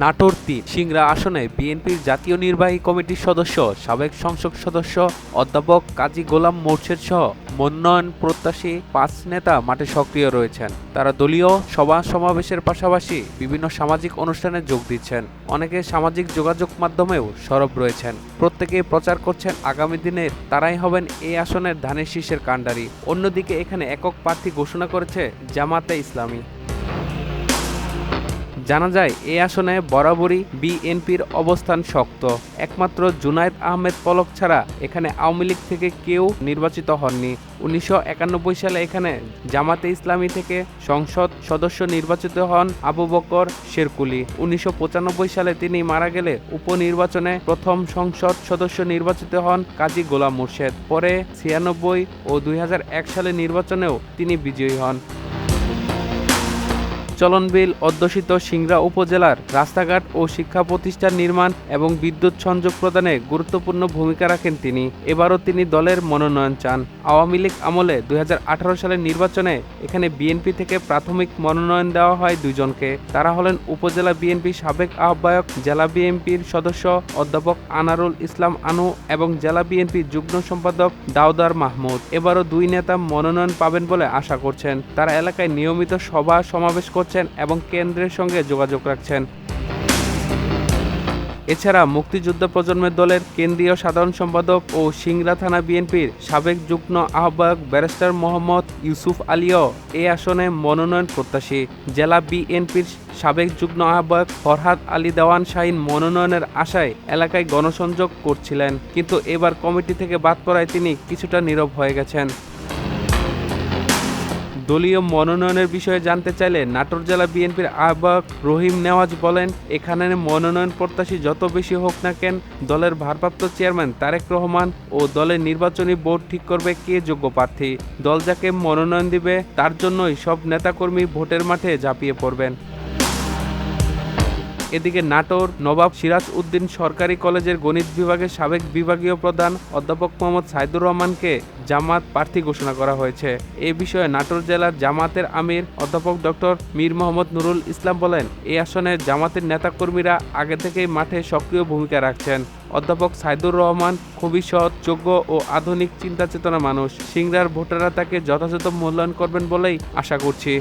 নাটোর তিন। সিংড়া আসনে বিএনপির জাতীয় নির্বাহী কমিটির সদস্য, সাবেক সংসদ সদস্য, অধ্যাপক কাজী গোলাম মোর্শেদ সহ মনোনয়ন প্রত্যাশী পাঁচ নেতা মাঠে সক্রিয় রয়েছেন। তারা দলীয় সভা সমাবেশের পাশাপাশি বিভিন্ন সামাজিক অনুষ্ঠানে যোগ দিচ্ছেন। অনেকে সামাজিক যোগাযোগ মাধ্যমেও সরব রয়েছেন। প্রত্যেকে প্রচার করছেন, আগামী দিনে তারাই হবেন এই আসনের ধানের শীষের কাণ্ডারি। অন্যদিকে এখানে একক প্রার্থী ঘোষণা করেছে জামাতে ইসলামী। জানা যায় এই আসনে বরাবরই বিএনপির অবস্থান শক্ত। একমাত্র জুনায়েদ আহমেদ পলক ছাড়া এখানে আওয়ামী লীগ থেকে কেউ নির্বাচিত হননি। উনিশশো একানব্বই সালে এখানে জামাতে ইসলামী থেকে সংসদ সদস্য নির্বাচিত হন আবু বকর শেরকুলি। উনিশশো পঁচানব্বই সালে তিনি মারা গেলে উপনির্বাচনে প্রথম সংসদ সদস্য নির্বাচিত হন কাজী গোলাম মুর্শেদ। পরে ছিয়ানব্বই ও দুই হাজার এক সালে নির্বাচনেও তিনি বিজয়ী হন। চলনবিল অধ্যুষিত সিংড়া উপজেলার রাস্তাঘাট ও শিক্ষা প্রতিষ্ঠান নির্মাণ এবং বিদ্যুৎ সংযোগ প্রদানে গুরুত্বপূর্ণ ভূমিকা রাখেন তিনি। এবারও তিনি দলের মনোনয়ন চান। আওয়ামী লীগ আমলে দুই সালের নির্বাচনে এখানে বিএনপি থেকে প্রাথমিক মনোনয়ন দেওয়া হয় দুজনকে। তারা হলেন উপজেলা বিএনপি সাবেক আহ্বায়ক, জেলা বিএনপির সদস্য অধ্যাপক আনারুল ইসলাম আনু এবং জেলা বিএনপি যুগ্ম সম্পাদক দাউদার মাহমুদ। এবারও দুই নেতা মনোনয়ন পাবেন বলে আশা করছেন। তারা এলাকায় নিয়মিত সভা সমাবেশ করছেন এবং কেন্দ্রের সঙ্গে যোগাযোগ রাখছেন। এছাড়া মুক্তিযোদ্ধা প্রজন্মের দলের কেন্দ্রীয় সাধারণ সম্পাদক ও সিংড়া থানা বিএনপির সাবেক যুগ্ম আহ্বায়ক ব্যারিস্টার মোহাম্মদ ইউসুফ আলীও এই আসনে মনোনয়ন প্রত্যাশী। জেলা বিএনপির সাবেক যুগ্ম আহ্বায়ক ফরহাদ আলী দেওয়ান শাহিন মনোনয়নের আশায় এলাকায় গণসংযোগ করছিলেন, কিন্তু এবার কমিটি থেকে বাদ পড়ায় তিনি কিছুটা নীরব হয়ে গেছেন। দলীয় মনোনয়নের বিষয়ে জানতে চাইলে নাটোর জেলা বিএনপির আহ্বায়ক রহিম নেওয়াজ বলেন, এখানে মনোনয়ন প্রত্যাশী যত বেশি হোক না কেন, দলের ভারপ্রাপ্ত চেয়ারম্যান তারেক রহমান ও দলের নির্বাচনী বোর্ড ঠিক করবে কে যোগ্য প্রার্থী। দল যাকে মনোনয়ন দিবে, তার জন্যই সব নেতাকর্মী ভোটের মাঠে ঝাঁপিয়ে পড়বেন। এদিকে নাটোর, নবাব সিরাজ উদ্দিন সরকারি কলেজের গণিত বিভাগের সাবেক বিভাগীয় প্রধান অধ্যাপক মোহাম্মদ সাইদুর রহমানকে জামাত প্রার্থী ঘোষণা করা হয়েছে। এ বিষয়ে নাটোর জেলার জামাতের আমির অধ্যাপক ডক্টর মীর মোহাম্মদ নুরুল ইসলাম বলেন এই আসনে জামাতের নেতাকর্মীরা আগে থেকেই মাঠে সক্রিয় ভূমিকা রাখছেন। অধ্যাপক সাইদুর রহমান খুবই সৎ, যোগ্য ও আধুনিক চিন্তা চেতনা মানুষ। সিংড়ার ভোটাররা তাকে যথাযথ মূল্যায়ন করবেন বলেই আশা করছি।